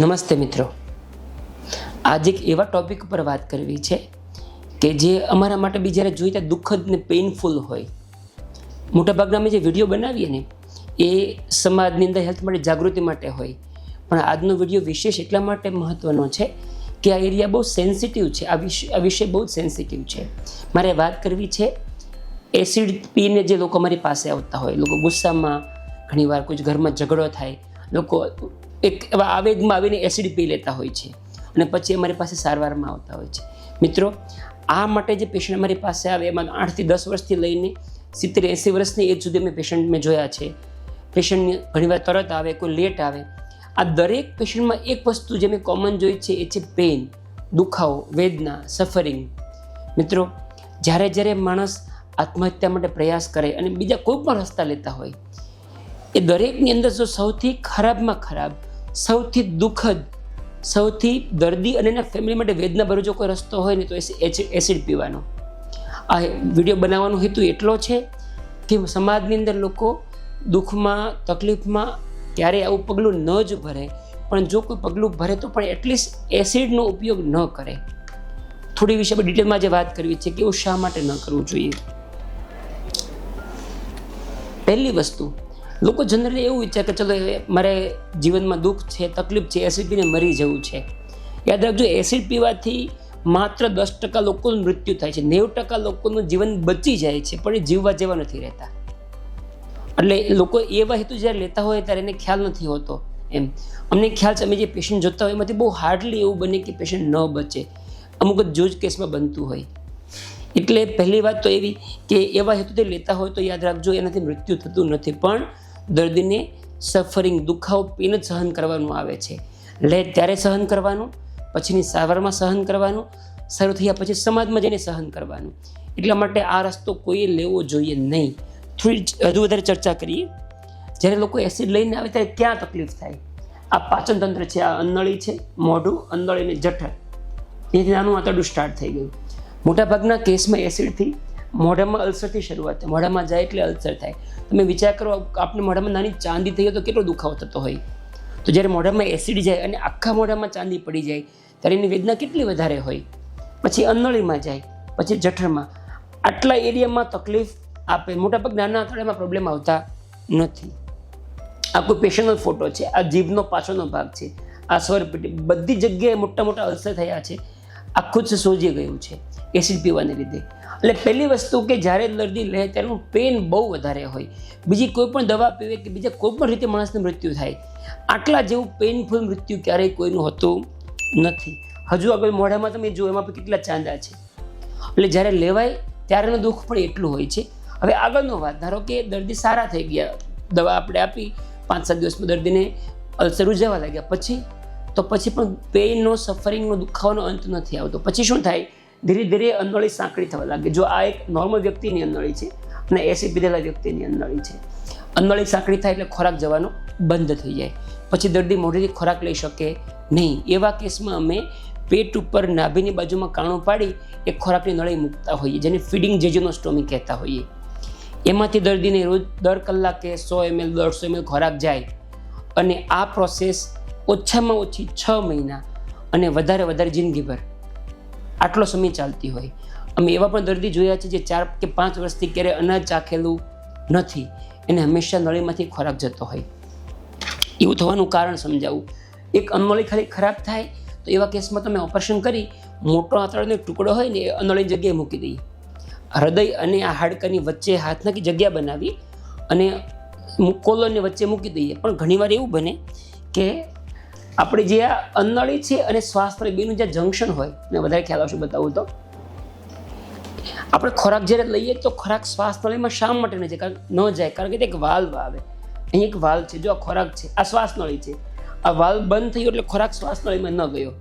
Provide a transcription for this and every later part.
નમસ્તે મિત્રો. આજે એક એવા ટોપિક ઉપર વાત કરવી છે કે જે અમારા માટે બી જ્યારે જોઈએ ત્યારે દુઃખદ ને પેઇનફુલ હોય. મોટાભાગના અમે જે વીડિયો બનાવીએ ને, એ સમાજની અંદર હેલ્થ માટે, જાગૃતિ માટે હોય. પણ આજનો વીડિયો વિશેષ એટલા માટે મહત્ત્વનો છે કે આ એરિયા બહુ સેન્સિટિવ છે. આ વિષય આ વિષય બહુ જ સેન્સિટિવ છે. મારે વાત કરવી છે એસિડ પીને જે લોકો અમારી પાસે આવતા હોય. લોકો ગુસ્સામાં, ઘણીવાર કોઈ ઘરમાં ઝઘડો થાય, લોકો એક એવા આવેગમાં આવીને એસિડ પી લેતા હોય છે. અને પછી અમારી પાસે સારવારમાં આવતા હોય છે. મિત્રો, આ માટે જે પેશન્ટ અમારી પાસે આવે, એમાં આઠથી દસ વર્ષથી લઈને સિત્તેર એંસી વર્ષની એજ સુધી અમે પેશન્ટ મેં જોયા છે. પેશન્ટ ઘણીવાર તરત આવે, કોઈ લેટ આવે. આ દરેક પેશન્ટમાં એક વસ્તુ જે મેં કોમન જોઈ છે, એ છે પેઇન દુખાવો, વેદના સફરિંગ મિત્રો, જ્યારે જ્યારે માણસ આત્મહત્યા માટે પ્રયાસ કરે અને બીજા કોઈ પણ રસ્તા લેતા હોય, એ દરેકની અંદર જો સૌથી ખરાબમાં ખરાબ સૌથી દુઃખદ, સૌથી દર્દી અને એના ફેમિલી માટે વેદના ભર્યો જો કોઈ રસ્તો હોય ને તો એસિડ પીવાનો. આ વીડિયો બનાવવાનો હેતુ એટલો છે કે સમાજની અંદર લોકો દુઃખમાં, તકલીફમાં ક્યારેય આવું પગલું ન જ ભરે. પણ જો કોઈ પગલું ભરે તો પણ એટલીસ્ટ એસિડનો ઉપયોગ ન કરે. થોડી વિશે આપણે ડિટેલમાં જે વાત કરવી છે કે એવું શા માટે ન કરવું જોઈએ. પહેલી વસ્તુ લોકો જનરલી એવું વિચાર કે ચલો મારે જીવનમાં દુઃખ છે, તકલીફ છે એસિડ પીને મરી જવું છે. યાદ રાખજો એસિડ પીવાથી માત્ર દસ ટકા લોકોનું મૃત્યુ થાય છે. નેવું ટકા લોકોનું જીવન બચી જાય છે, પણ એ જીવવા જેવા નથી રહેતા. એટલે લોકો એવા હેતુ જ્યારે લેતા હોય ત્યારે એને ખ્યાલ નથી હોતો. એમ. અમને ખ્યાલ છે, અમે જે પેશન્ટ જોતા હોય એમાંથી બહુ હાર્ડલી એવું બને કે પેશન્ટ ન બચે. અમુક જ જોજ કેસમાં બનતું હોય. એટલે પહેલી વાત તો એવી કે એવા હેતુથી લેતા હોય તો યાદ રાખજો, એનાથી મૃત્યુ થતું નથી. પણ દર્દીને સફરિંગ દુખાવો પેન જ સહન કરવાનું આવે છે. લે ત્યારે સહન કરવાનું, પછીની સારવારમાં સહન કરવાનું, શરૂ થયા પછી સમાજમાં જઈને સહન કરવાનું. એટલા માટે આ રસ્તો કોઈએ લેવો જોઈએ નહીં. થોડી હજુ વધારે ચર્ચા કરીએ. જ્યારે લોકો એસિડ લઈને આવે ત્યારે ક્યાં તકલીફ થાય? આ પાચન તંત્ર છે, આ અંદળી છે, મોઢું અંદળી અને જઠર. એથી નાનું આંતરડું સ્ટાર્ટ થઈ ગયું. મોટાભાગના કેસમાં એસિડથી મોઢામાં અલ્સરથી શરૂઆત થાય. મોઢામાં જાય એટલે અલ્સર થાય. તમે વિચાર કરો આપણે મોઢામાં નાની ચાંદી થઈ હોય તો કેટલો દુખાવો થતો હોય. તો જ્યારે મોઢામાં એસિડ જાય અને આખા મોઢામાં ચાંદી પડી જાય, ત્યારે એની વેદના કેટલી વધારે હોય? પછી અંદળીમાં જાય, પછી જઠરમાં. આટલા એરિયામાં તકલીફ આપે. મોટાભાગ નાના આંતરડામાં પ્રોબ્લેમ આવતા નથી. આ કોઈ પેશન્ટનો ફોટો છે. આ જીભનો પાછળનો ભાગ છે. આ સ્વર બધી જગ્યાએ મોટા મોટા અલ્સર થયા છે. આખું જ સોજી ગયું છે એસિડ પીવાને લીધે. એટલે પહેલી વસ્તુ કે જ્યારે દર્દી લે ત્યારે પેન બહુ વધારે હોય. બીજી કોઈ પણ દવા પીવે કે બીજા કોઈ પણ રીતે માણસનું મૃત્યુ થાય. આટલા જેવું પેઇનફુલ મૃત્યુ ક્યારેય કોઈનું હોતું નથી. હજુ આગળ મોઢામાં તમે જો એમાં કેટલા ચાંદા છે. એટલે જ્યારે લેવાય ત્યારેનું દુઃખ પણ એટલું હોય છે. હવે આગળનો વાત, ધારો કે દર્દી સારા થઈ ગયા, દવા આપણે આપી પાંચ સાત દિવસમાં દર્દીને અલ્સર ઉજવવા લાગ્યા. પછી તો પછી પણ પેઇનનો સફરિંગનો દુખાવાનો અંત નથી આવતો. પછી શું થાય? ધીરે ધીરે અંદળી સાંકડી થવા લાગે. જો આ એક નોર્મલ વ્યક્તિની અંદળી છે અને એસી પીધેલા વ્યક્તિની અંદળી છે. અંદળી સાંકડી થાય એટલે ખોરાક જવાનો બંધ થઈ જાય. પછી દર્દી મોઢેથી ખોરાક લઈ શકે નહીં. એવા કેસમાં અમે પેટ ઉપર નાભીની બાજુમાં કાણું પાડી એ ખોરાકની નળી મૂકતા હોઈએ, જેને ફીડિંગ જેજોનોસ્ટોમી કહેતા હોઈએ. એમાંથી દર્દીને રોજ દર કલાકે સો એમએલ, દોઢસો એમએલ ખોરાક જાય અને આ પ્રોસેસ ઓછામાં ઓછી છ મહિના અને વધારે વધારે જિંદગીભર આટલો સમય ચાલતી હોય. અમે એવા પણ દર્દી જોયા છે જે ચાર કે પાંચ વર્ષથી ક્યારેય અનાજ ચાખેલું નથી એને હંમેશા નળીમાંથી ખોરાક જતો હોય. એવું થવાનું કારણ સમજાવું. એક અનમળી ખાલી ખરાબ થાય તો એવા કેસમાં તમે ઓપરેશન કરી, મોટો આંતરડનો એક ટુકડો હોય ને એ અનળી જગ્યાએ મૂકી દઈએ. હૃદય અને આ હાડકાની વચ્ચે હાથ નાખી જગ્યા બનાવી અને કોલોની વચ્ચે મૂકી દઈએ. પણ ઘણીવાર એવું બને કે આપણે જે આ અન્નળી છે અને શ્વાસનળી બેનું જે જંક્શન હોય ને વધારે ખ્યાલ આવશે બતાવું તો. આપણે ખોરાક જ્યારે લઈએ તો ખોરાક શ્વાસનળીમાં શા માટે ન જાય? ન જાય, કારણ કે તે એક વાલ્વ આવે. અહીં એક વાલ્વ છે, જો આ ખોરાક છે, આ શ્વાસનળી છે. આ વાલ્વ બંધ થયો એટલે ખોરાક શ્વાસનળીમાં ન ગયો.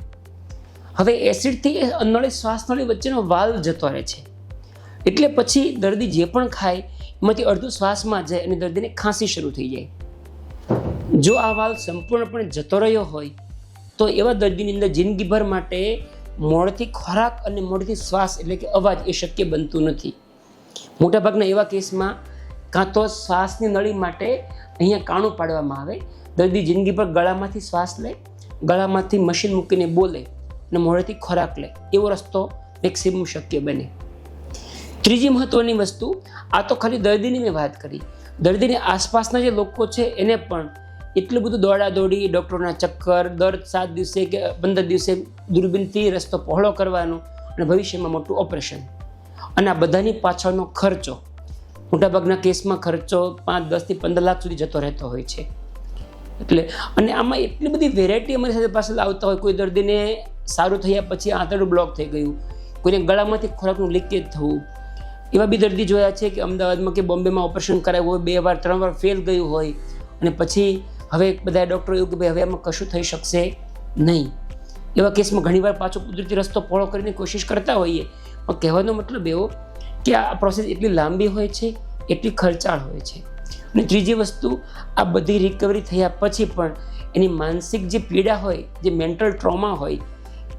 હવે એસિડથી એ અન્નળી શ્વાસનળી વચ્ચેનો વાલ્વ જતો રહે છે. એટલે પછી દર્દી જે પણ ખાય, એમાંથી અડધું શ્વાસમાં જાય અને દર્દીને ખાંસી શરૂ થઈ જાય. જો આ વાલ સંપૂર્ણપણે જતો રહ્યો હોય, તો એવા દર્દીની અંદર જિંદગીભર માટે મોડથી ખોરાક અને મોડથી શ્વાસ એટલે કે અવાજ એ શક્ય બનતું નથી. મોટાભાગના એવા કેસમાં કાં તો શ્વાસની નળી માટે અહીંયા કાણું પાડવામાં આવે, દર્દી જિંદગીભર ગળામાંથી શ્વાસ લે, ગળામાંથી મશીન મૂકીને બોલે અને મોઢેથી ખોરાક લે, એવો રસ્તો મેક્સિમમ શક્ય બને. ત્રીજી મહત્વની વસ્તુ, આ તો ખાલી દર્દીની મેં વાત કરી. દર્દીની આસપાસના જે લોકો છે એને પણ એટલું બધું દોડાદોડી, ડૉક્ટરોના ચક્કર, દર સાત દિવસે કે પંદર દિવસે દૂરબીનથી રસ્તો પહોળો કરવાનો અને ભવિષ્યમાં મોટું ઓપરેશન. અને આ બધાની પાછળનો ખર્ચો મોટાભાગના કેસમાં ખર્ચો પાંચ દસથી પંદર લાખ સુધી જતો રહેતો હોય છે. એટલે, અને આમાં એટલી બધી વેરાયટી અમારી સાથે પાછળ આવતા હોય, કોઈ દર્દીને સારું થયા પછી આંતરડું બ્લોક થઈ ગયું, કોઈને ગળામાંથી ખોરાકનું લીકેજ થવું. એવા બી દર્દી જોયા છે કે અમદાવાદમાં કે બોમ્બેમાં ઓપરેશન કરાવ્યું હોય, બે વાર, ત્રણ વાર ફેલ ગયું હોય, અને પછી હવે બધા ડૉક્ટરો એવું કે ભાઈ હવે આમાં કશું થઈ શકશે નહીં. એવા કેસમાં ઘણીવાર પાછો કુદરતી રસ્તો પહોળો કરીને કોશિશ કરતા હોઈએ. પણ કહેવાનો મતલબ એવો કે આ પ્રોસેસ એટલી લાંબી હોય છે, એટલી ખર્ચાળ હોય છે. અને ત્રીજી વસ્તુ, આ બધી રિકવરી થયા પછી પણ એની માનસિક જે પીડા હોય, જે મેન્ટલ ટ્રોમા હોય,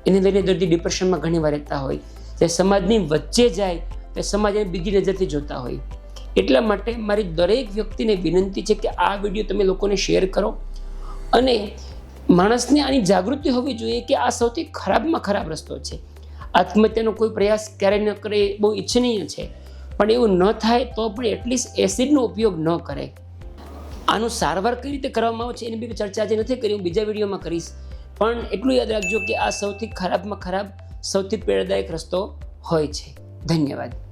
એને લઈને દર્દી ડિપ્રેશનમાં ઘણીવાર રહેતા હોય. તે સમાજની વચ્ચે જાય, તે સમાજ એને બીજી નજરથી જોતા હોય. એટલા માટે મારી દરેક વ્યક્તિને વિનંતી છે કે આ વીડિયો તમે લોકોને શેર કરો. અને માણસને આની જાગૃતિ હોવી જોઈએ કે આ સૌથી ખરાબમાં ખરાબ રસ્તો છે. આત્મહત્યાનો કોઈ પ્રયાસ ક્યારેય ન કરે, બહુ ઈચ્છનીય છે. પણ એવું ન થાય તો પણ એટલીસ્ટ એસિડનો ઉપયોગ ન કરે. આનું સારવાર કઈ રીતે કરવામાં આવે છે એની બી ચર્ચા આજે નથી કરી, હું બીજા વિડીયોમાં કરીશ. પણ એટલું યાદ રાખજો કે આ સૌથી ખરાબમાં ખરાબ, સૌથી પ્રેરણાદાયક રસ્તો હોય છે. ધન્યવાદ.